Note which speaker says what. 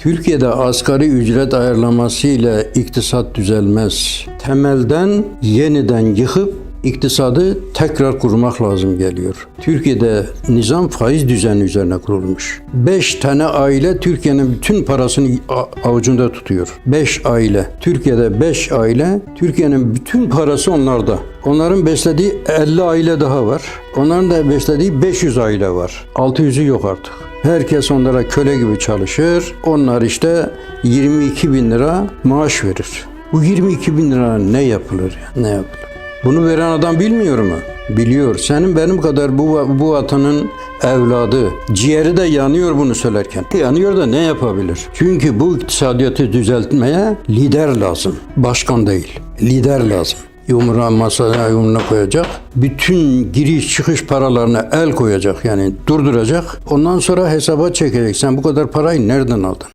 Speaker 1: Türkiye'de asgari ücret ayarlaması ile iktisat düzelmez. Temelden yeniden yıkıp iktisadı tekrar kurmak lazım geliyor. Türkiye'de nizam faiz düzeni üzerine kurulmuş. Beş tane aile Türkiye'nin bütün parasını avucunda tutuyor. Beş aile. Türkiye'de beş aile, Türkiye'nin bütün parası onlarda. Onların beslediği 50 aile daha var. Onların da beslediği 500 aile var. 600'ü yok artık. Herkes onlara köle gibi çalışır. Onlar işte 22 bin lira maaş verir. Bu 22 bin lira ne yapılır ya? Ne yapılır? Bunu veren adam bilmiyor mu? Biliyor. Senin benim kadar bu, bu vatanın evladı. Ciğeri de yanıyor bunu söylerken. Yanıyor da ne yapabilir? Çünkü bu iktisadiyatı düzeltmeye lider lazım. Başkan değil. Lider lazım. Yumruğa masaya yumruğuna koyacak. Bütün giriş çıkış paralarına el koyacak yani durduracak. Ondan sonra hesaba çekecek. Sen bu kadar parayı nereden aldın?